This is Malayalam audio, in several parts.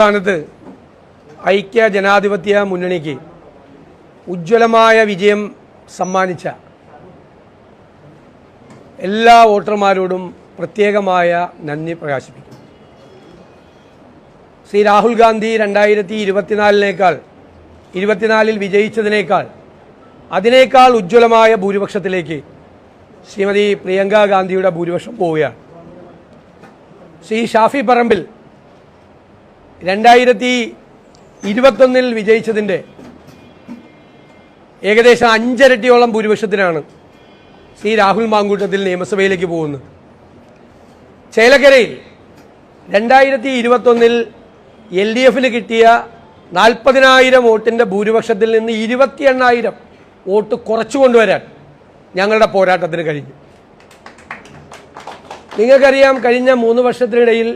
സ്ഥാനത്ത് ഐക്യ ജനാധിപത്യ മുന്നണിക്ക് ഉജ്ജ്വലമായ വിജയം സമ്മാനിച്ച എല്ലാ വോട്ടർമാരോടും പ്രത്യേകമായ നന്ദി പ്രകാശിപ്പിക്കും ശ്രീ രാഹുൽ ഗാന്ധി രണ്ടായിരത്തി ഇരുപത്തിനാലിനേക്കാൾ ഇരുപത്തിനാലിൽ വിജയിച്ചതിനേക്കാൾ അതിനേക്കാൾ ഉജ്ജ്വലമായ ഭൂരിപക്ഷത്തിലേക്ക് ശ്രീമതി പ്രിയങ്ക ഗാന്ധിയുടെ ഭൂരിപക്ഷം പോവുകയാണ്. ശ്രീ ഷാഫി പറമ്പിൽ രണ്ടായിരത്തി ഇരുപത്തൊന്നിൽ വിജയിച്ചതിന്റെ ഏകദേശം അഞ്ചരട്ടിയോളം ഭൂരിപക്ഷത്തിനാണ് ശ്രീ രാഹുൽ മാങ്കൂട്ടത്തിൽ നിയമസഭയിലേക്ക് പോകുന്നത്. ചേലക്കരയിൽ രണ്ടായിരത്തി ഇരുപത്തൊന്നിൽ എൽ ഡി എഫിന് കിട്ടിയ നാൽപ്പതിനായിരം വോട്ടിന്റെ ഭൂരിപക്ഷത്തിൽ നിന്ന് ഇരുപത്തി എണ്ണായിരം വോട്ട് കുറച്ചു കൊണ്ടുവരാൻ ഞങ്ങളുടെ പോരാട്ടത്തിന് കഴിഞ്ഞു. നിങ്ങൾക്കറിയാം കഴിഞ്ഞ മൂന്ന് വർഷത്തിനിടയിൽ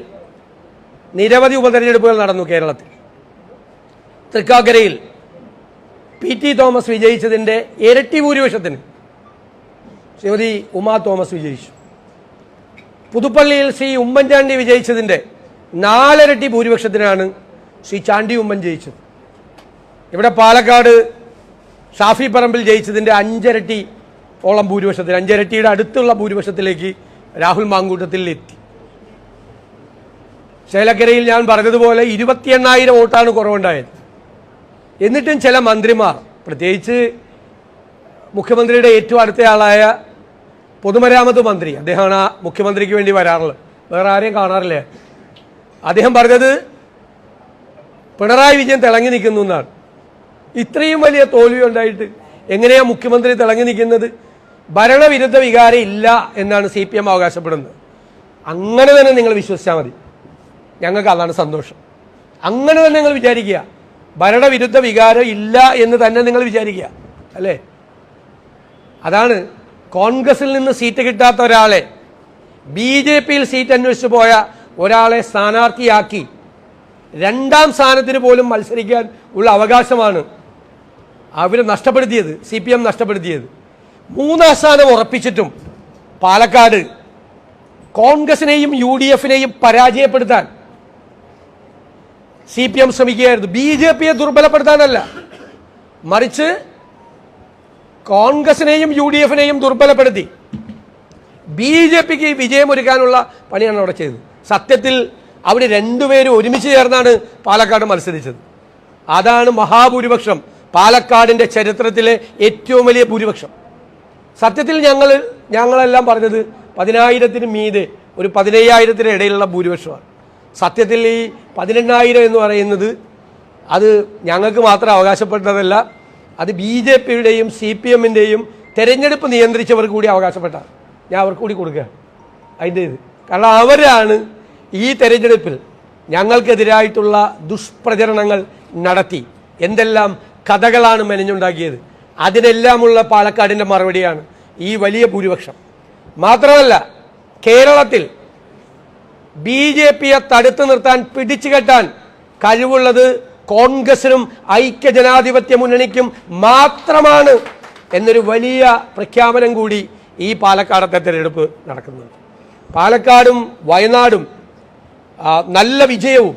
നിരവധി ഉപതെരഞ്ഞെടുപ്പുകൾ നടന്നു കേരളത്തിൽ. തൃക്കാക്കരയിൽ പി ടി തോമസ് വിജയിച്ചതിന്റെ ഇരട്ടി ഭൂരിപക്ഷത്തിന് ശ്രീമതി ഉമാ തോമസ് വിജയിച്ചു. പുതുപ്പള്ളിയിൽ ശ്രീ ഉമ്മൻചാണ്ടി വിജയിച്ചതിന്റെ നാലിരട്ടി ഭൂരിപക്ഷത്തിനാണ് ശ്രീ ചാണ്ടി ഉമ്മൻ ജയിച്ചത്. ഇവിടെ പാലക്കാട് ഷാഫി പറമ്പിൽ ജയിച്ചതിന്റെ അഞ്ചരട്ടി ഓളം ഭൂരിപക്ഷത്തിൽ അഞ്ചരട്ടിയുടെ അടുത്തുള്ള ഭൂരിപക്ഷത്തിലേക്ക് രാഹുൽ മാങ്കൂട്ടത്തിൽ എത്തി. ചേലക്കരയിൽ ഞാൻ പറഞ്ഞതുപോലെ ഇരുപത്തി എണ്ണായിരം വോട്ടാണ് കുറവുണ്ടായത്. എന്നിട്ടും ചില മന്ത്രിമാർ പ്രത്യേകിച്ച് മുഖ്യമന്ത്രിയുടെ ഏറ്റവും അടുത്തയാളായ പൊതുമരാമത്ത് മന്ത്രി അദ്ദേഹമാണ് ആ മുഖ്യമന്ത്രിക്ക് വേണ്ടി വരാറുള്ളത്. വേറെ ആരെയും കാണാറില്ല. അദ്ദേഹം പറഞ്ഞത് പിണറായി വിജയൻ തിളങ്ങി നിൽക്കുന്നു എന്നാണ്. ഇത്രയും വലിയ തോൽവി ഉണ്ടായിട്ട് എങ്ങനെയാണ് മുഖ്യമന്ത്രി തിളങ്ങി നിൽക്കുന്നത്? ഭരണവിരുദ്ധ വികാരം ഇല്ല എന്നാണ് സി പി എം അവകാശപ്പെടുന്നത്. അങ്ങനെ തന്നെ നിങ്ങൾ വിശ്വസിച്ചാൽ മതി. ഞങ്ങൾക്ക് അതാണ് സന്തോഷം. അങ്ങനെ തന്നെ നിങ്ങൾ വിചാരിക്കുക. ഭരണവിരുദ്ധ വികാരം ഇല്ല എന്ന് തന്നെ നിങ്ങൾ വിചാരിക്കുക. അല്ലേ? അതാണ് കോൺഗ്രസിൽ നിന്ന് സീറ്റ് കിട്ടാത്ത ഒരാളെ ബി ജെ പിയിൽ സീറ്റ് അന്വേഷിച്ചു പോയ ഒരാളെ സ്ഥാനാർത്ഥിയാക്കി രണ്ടാം സ്ഥാനത്തിന് പോലും മത്സരിക്കാൻ ഉള്ള അവകാശമാണ് അവർ നഷ്ടപ്പെടുത്തിയത് സി പി എം നഷ്ടപ്പെടുത്തിയത്. മൂന്നാം സ്ഥാനം ഉറപ്പിച്ചിട്ടും പാലക്കാട് കോൺഗ്രസിനെയും യു ഡി എഫിനെയും പരാജയപ്പെടുത്താൻ സി പി എം ശ്രമിക്കുകയായിരുന്നു. ബി ജെ പിയെ ദുർബലപ്പെടുത്താനല്ല. മറിച്ച് കോൺഗ്രസിനെയും യു ഡി എഫിനെയും ദുർബലപ്പെടുത്തി. ബി ജെ പിക്ക് വിജയമൊരുക്കാനുള്ള പണിയാണ് അവിടെ ചെയ്തത്. സത്യത്തിൽ അവിടെ രണ്ടുപേരും ഒരുമിച്ച് ചേർന്നാണ് പാലക്കാട് മത്സരിച്ചത്. അതാണ് മഹാഭൂരിപക്ഷം. പാലക്കാടിന്റെ ചരിത്രത്തിലെ ഏറ്റവും വലിയ ഭൂരിപക്ഷം. സത്യത്തിൽ ഞങ്ങൾ ഞങ്ങളെല്ലാം പറഞ്ഞത് പതിനായിരത്തിന് മീതെ ഒരു പതിനയ്യായിരത്തിന് ഇടയിലുള്ള ഭൂരിപക്ഷമാണ്. സത്യത്തിൽ ഈ പതിനെണ്ണായിരം എന്ന് പറയുന്നത് അത് ഞങ്ങൾക്ക് മാത്രം അവകാശപ്പെട്ടതല്ല അത് ബി ജെ പിയുടെയും സി പി എമ്മിന്റെയും തെരഞ്ഞെടുപ്പ് നിയന്ത്രിച്ചവർക്ക് കൂടി അവകാശപ്പെട്ടാണ്. ഞാൻ അവർക്ക് കൂടി കൊടുക്കുക അതിന്റെ ഇത്. കാരണം അവരാണ് ഈ തെരഞ്ഞെടുപ്പിൽ ഞങ്ങൾക്കെതിരായിട്ടുള്ള ദുഷ്പ്രചരണങ്ങൾ നടത്തി. എന്തെല്ലാം കഥകളാണ് മെനഞ്ഞുണ്ടാക്കിയത്. അതിനെല്ലാമുള്ള പാലക്കാടിന്റെ മറുപടിയാണ് ഈ വലിയ ഭൂരിപക്ഷം. മാത്രമല്ല കേരളത്തിൽ ബി ജെ പിയെ തടുത്തു നിർത്താൻ പിടിച്ചു കെട്ടാൻ കഴിവുള്ളത് കോൺഗ്രസിനും ഐക്യജനാധിപത്യ മുന്നണിക്കും മാത്രമാണ് എന്നൊരു വലിയ പ്രഖ്യാപനം കൂടി ഈ പാലക്കാടത്തെ തിരഞ്ഞെടുപ്പ് നടക്കുന്നുണ്ട്. പാലക്കാടും വയനാടും നല്ല വിജയവും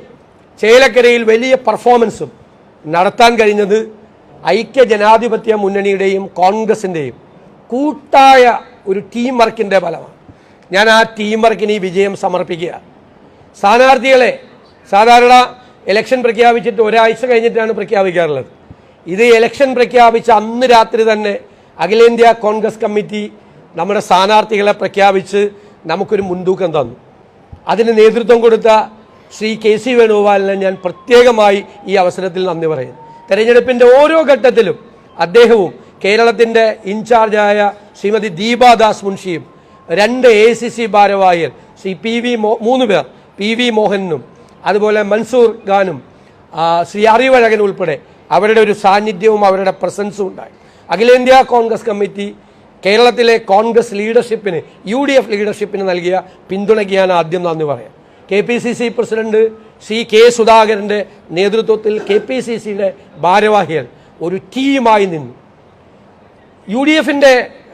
ചേലക്കരയിൽ വലിയ പെർഫോമൻസും നടത്താൻ കഴിഞ്ഞത് ഐക്യ ജനാധിപത്യ മുന്നണിയുടെയും കോൺഗ്രസിന്റെയും കൂട്ടായ ഒരു ടീം വർക്കിന്റെ ഫലമാണ്. ഞാൻ ആ ടീം വർക്കിന് ഈ വിജയം സമർപ്പിക്കുക. സ്ഥാനാർത്ഥികളെ സാധാരണ ഇലക്ഷൻ പ്രഖ്യാപിച്ചിട്ട് ഒരാഴ്ച കഴിഞ്ഞിട്ടാണ് പ്രഖ്യാപിക്കാറുള്ളത്. ഇത് ഇലക്ഷൻ പ്രഖ്യാപിച്ച അന്ന് രാത്രി തന്നെ അഖിലേന്ത്യാ കോൺഗ്രസ് കമ്മിറ്റി നമ്മുടെ സ്ഥാനാർത്ഥികളെ പ്രഖ്യാപിച്ച് നമുക്കൊരു മുൻതൂക്കം തന്നു. അതിന് നേതൃത്വം കൊടുത്ത ശ്രീ കെ സി വേണുഗോപാലിനെ ഞാൻ പ്രത്യേകമായി ഈ അവസരത്തിൽ നന്ദി പറയുന്നു. തെരഞ്ഞെടുപ്പിന്റെ ഓരോ ഘട്ടത്തിലും അദ്ദേഹവും കേരളത്തിന്റെ ഇൻചാർജായ ശ്രീമതി ദീപാദാസ് മുൻഷിയും രണ്ട് എ സി സി ഭാരവാഹികൾ. ശ്രീ പി വി മോ മൂന്ന് പേർ. പി വി മോഹനും അതുപോലെ മൻസൂർ ഖാനും ശ്രീ അറിവഴകൻ ഉൾപ്പെടെ അവരുടെ ഒരു സാന്നിധ്യവും അവരുടെ പ്രസൻസും ഉണ്ടായി. അഖിലേന്ത്യാ കോൺഗ്രസ് കമ്മിറ്റി കേരളത്തിലെ കോൺഗ്രസ് ലീഡർഷിപ്പിന് യു ഡി എഫ് ലീഡർഷിപ്പിന് നൽകിയ പിന്തുണയ്ക്കാണ് ആദ്യം നന്ദി പറയാം. K P C C president C K സുധാകരന്റെ നേതൃത്വത്തിൽ കെ പി സി സിയുടെ ഭാരവാഹികൾ ഒരു ടീമായി നിന്നു. യു ഡി എഫിന്റെ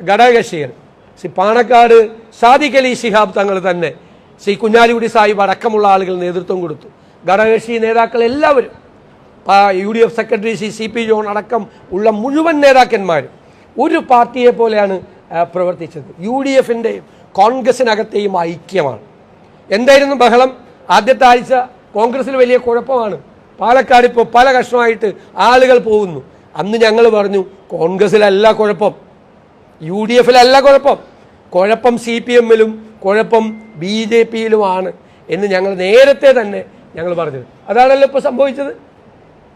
ഘടകകക്ഷികൾ ശ്രീ പാണക്കാട് സാദിഖ് അലി ശിഹാബ് തങ്ങൾ തന്നെ ശ്രീ കുഞ്ഞാലിക്കുടി സാഹിബ് അടക്കമുള്ള ആളുകൾ നേതൃത്വം കൊടുത്തു. ഘടകകക്ഷി നേതാക്കൾ എല്ലാവരും U D F secretary C C P John അടക്കം ഉള്ള മുഴുവൻ നേതാക്കന്മാരും ഒരു പാർട്ടിയെ പോലെയാണ് പ്രവർത്തിച്ചത്. യു ഡി എഫിന്റെയും കോൺഗ്രസിനകത്തെയും ഐക്യമാണ്. എന്തായിരുന്നു ബഹളം? ആദ്യത്തെ ആഴ്ച കോൺഗ്രസിൽ വലിയ കുഴപ്പമാണ്. പാലക്കാട് ഇപ്പോൾ പല കഷ്ണമായിട്ട് ആളുകൾ പോകുന്നു. അന്ന് ഞങ്ങൾ പറഞ്ഞു കോൺഗ്രസിലല്ല കുഴപ്പം. യു ഡി എഫിലല്ല കുഴപ്പം. കുഴപ്പം സി പി എമ്മിലും കുഴപ്പം ബി ജെ പിയിലുമാണ് എന്ന് ഞങ്ങൾ നേരത്തെ തന്നെ ഞങ്ങൾ പറഞ്ഞത് അതാണല്ലോ ഇപ്പോൾ സംഭവിച്ചത്?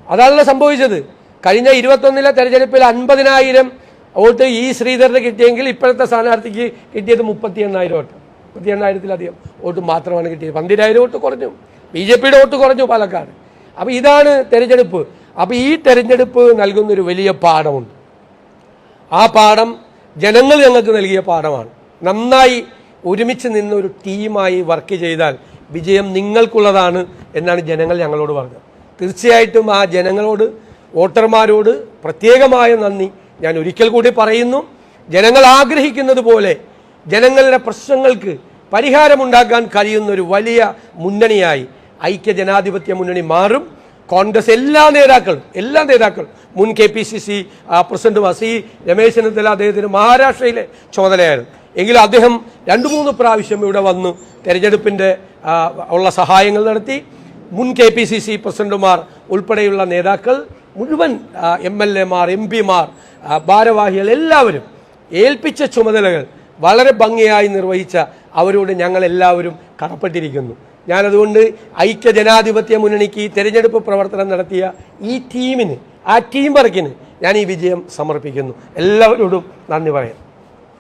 അതാണല്ലോ സംഭവിച്ചത്. കഴിഞ്ഞ ഇരുപത്തൊന്നിലെ തെരഞ്ഞെടുപ്പിൽ അൻപതിനായിരം വോട്ട് ഈ ശ്രീധരന് കിട്ടിയെങ്കിൽ ഇപ്പോഴത്തെ സ്ഥാനാർത്ഥിക്ക് കിട്ടിയത് മുപ്പത്തി എണ്ണായിരം വോട്ട്. മുപ്പത്തി എണ്ണായിരത്തിലധികം വോട്ട് മാത്രമാണ് കിട്ടിയത്. പന്തിരായിരം വോട്ട് കുറഞ്ഞു. ബി ജെ പിയുടെ വോട്ട് കുറഞ്ഞു പാലക്കാട്. അപ്പോൾ ഇതാണ് തെരഞ്ഞെടുപ്പ്. അപ്പോൾ ഈ തെരഞ്ഞെടുപ്പ് നൽകുന്നൊരു വലിയ പാഠമുണ്ട്. ആ പാഠം ജനങ്ങൾ ഞങ്ങൾക്ക് നൽകിയ പാഠമാണ്. നന്നായി ഒരുമിച്ച് നിന്ന് ഒരു ടീമായി വർക്ക് ചെയ്താൽ വിജയം നിങ്ങൾക്കുള്ളതാണ് എന്നാണ് ജനങ്ങൾ ഞങ്ങളോട് പറഞ്ഞത്. തീർച്ചയായിട്ടും ആ ജനങ്ങളോട് വോട്ടർമാരോട് പ്രത്യേകമായ നന്ദി ഞാൻ ഒരിക്കൽ കൂടി പറയുന്നു. ജനങ്ങൾ ആഗ്രഹിക്കുന്നത് പോലെ ജനങ്ങളുടെ പ്രശ്നങ്ങൾക്ക് പരിഹാരമുണ്ടാക്കാൻ കഴിയുന്ന ഒരു വലിയ മുന്നണിയായി ഐക്യ ജനാധിപത്യ മുന്നണി മാറും. കോൺഗ്രസ് എല്ലാ നേതാക്കളും എല്ലാ നേതാക്കളും മുൻ K P C C president വസി Ramesh Chennithala അദ്ദേഹത്തിന് മഹാരാഷ്ട്രയിലെ ചുമതലയായിരുന്നു. എങ്കിലും അദ്ദേഹം രണ്ടു മൂന്ന് പ്രാവശ്യം ഇവിടെ വന്നു തെരഞ്ഞെടുപ്പിന്റെ ഉള്ള സഹായങ്ങൾ നടത്തി. മുൻ കെ പി സി സി പ്രസിഡന്റുമാർ ഉൾപ്പെടെയുള്ള നേതാക്കൾ മുഴുവൻ എം എൽ എമാർ എം പിമാർ ഭാരവാഹികൾ എല്ലാവരും ഏൽപ്പിച്ച ചുമതലകൾ വളരെ ഭംഗിയായി നിർവഹിച്ച അവരോട് ഞങ്ങളെല്ലാവരും കടപ്പെട്ടിരിക്കുന്നു. ഞാനതുകൊണ്ട് ഐക്യ ജനാധിപത്യ മുന്നണിക്ക് തിരഞ്ഞെടുപ്പ് പ്രവർത്തനം നടത്തിയ ഈ ടീമിന് ആ ടീം വർക്കിന് ഞാൻ ഈ വിജയം സമർപ്പിക്കുന്നു. എല്ലാവരോടും നന്ദി പറയാം.